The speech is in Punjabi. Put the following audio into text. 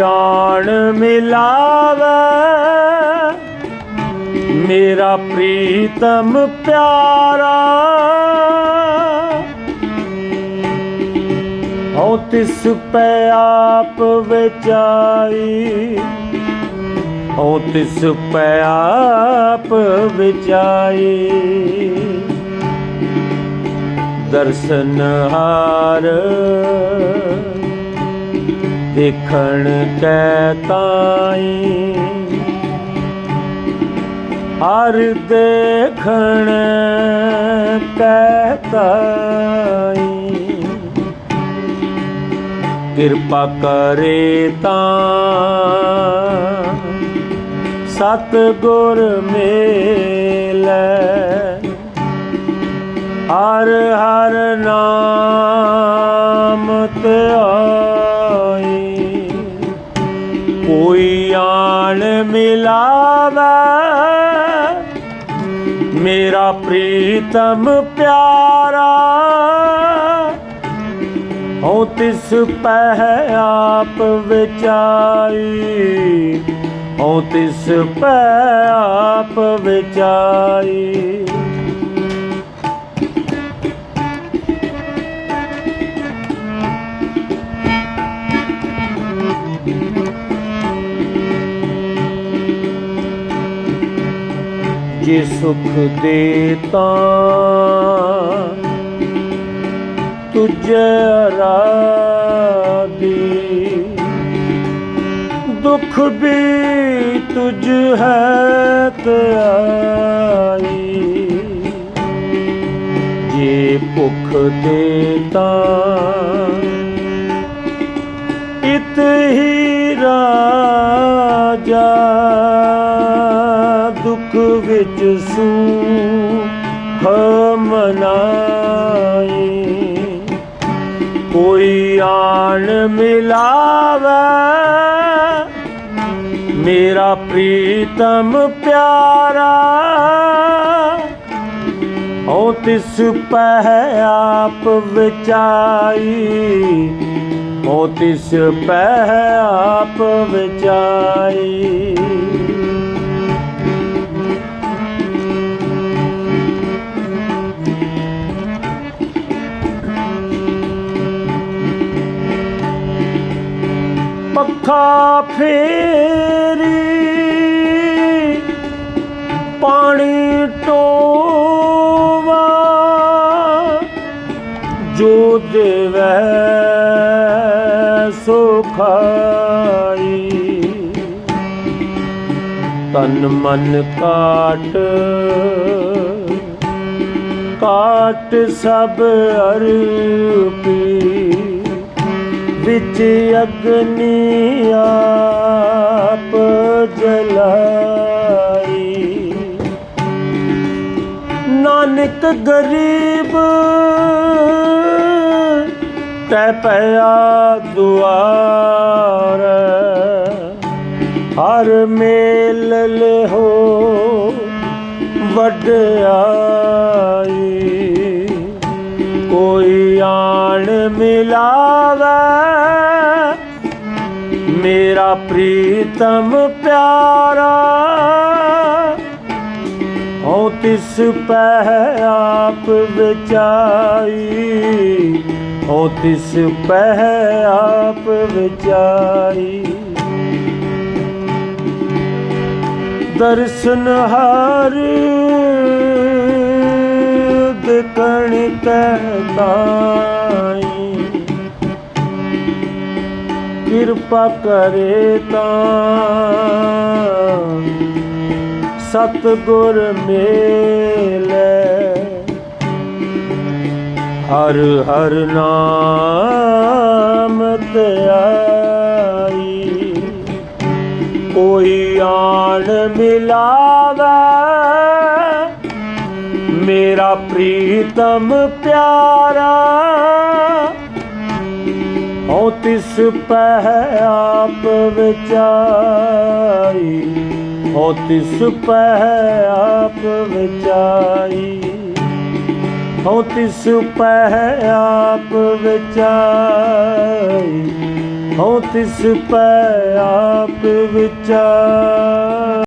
ਆਣ ਮਿਲਾਵੇ। ਮੇਰਾ ਪ੍ਰੀਤਮ ਪਿਆਰਾ। ਹਉ ਤਿਸ ਪੈ ਆਪ ਵਿਚਾਈ ਹਉ ਤਿਸ ਪੈ ਆਪ ਵਿਚਾਈ ਦਰਸ਼ਨ ਹਾਰ ਦੇਖਣ ਕੈ ਤਾਈ। ਹਰ ਦੇਖਣ ਕੈ ਤਾਈ। ਕਿਰਪਾ ਕਰੇ ਤਾਂ ਸਤ ਗੁਰ ਮੇਲੇ। ਹਰ ਹਰ ਨਾਮ ਮਿਲਾਵੇ ਮੇਰਾ ਪ੍ਰੀਤਮ ਪਿਆਰਾ ਹਉ ਤਿਸ ਪਹਿ ਆਪ ਵਿਚਾਈ। ਹਉ ਤਿਸ ਪਹਿ ਆਪ ਵਿਚਾਈ। ਜੇ ਸੁਖ ਦੇ ਤਾਂ ਤੁਝੇ ਦੁਖ ਵੀ ਤੁਝ ਹੈ ਤਿਆਈ ਜੇ ਭੁਖ ਦੇ ਤਾਂ ਇਤ ਹੀ ਰਾਜਾ। ਦੁਖ ਵਿੱਚ ਸੁਖ ਮਨਾਈ ਕੋਈ ਆਣ ਮਿਲਾਵੇ, ਮੇਰਾ ਪ੍ਰੀਤਮ ਪਿਆਰਾ। ਹਉ ਤਿਸ ਪਹਿ ਆਪ ਵਿਚਾਈ ਹਉ ਤਿਸ ਪਹਿ ਆਪ ਵਿਚਾਈ। ਪੱਖਾ ਫੇਰੀ ਪਾਣੀ ਟੋਵਾ ਜੋ ਦੇਵੈ ਸੋ ਤਨ ਮਨ ਕਾਟ ਕਾਟ ਸਭ ਅਰਪੀ। ਵਿੱਚ ਅਗਨੀ ਆਪ ਜਲਾਈ। ਨਾਨਕ ਗਰੀਬ ਤੈ ਪਿਆ ਦੁਆਰ। ਹਰ ਮੇਲ ਹੋ ਵੱਡਿਆ ਮੇਰਾ ਪ੍ਰੀਤਮ ਪਿਆਰਾ, ਹਉ ਤਿਸ ਪਹਿ ਆਪ ਵਿਚਾਈ, ਹਉ ਤਿਸ ਪਹਿ ਆਪ ਵਿਚਾਈ। ਦਰਸ਼ਨ ਹਾਰ ਦੇਖਣ ਕਹਤਾਈ ਕਿਰਪਾ ਕਰੇ ਤਾਂ ਸਤ ਗੁਰ ਮੇਲੇ। ਹਰ ਹਰ ਨਾਮ ਧਿਆਈ ਕੋਈ ਆਣ ਮਿਲਾਵੇ। ਮੇਰਾ ਪ੍ਰੀਤਮ ਪਿਆਰਾ। ਹਉ ਤਿਸ ਪਹਿ ਆਪ ਵਿਚਾਈ। ਹਉ ਤਿਸ ਪਹਿ ਆਪ ਵਿਚਾਈ। ਹਉ ਤਿਸ ਪਹਿ ਆਪ ਵਿਚਾਈ। ਹਉ ਤਿਸ ਪੈ ਆਪ ਵਿਚਾਰ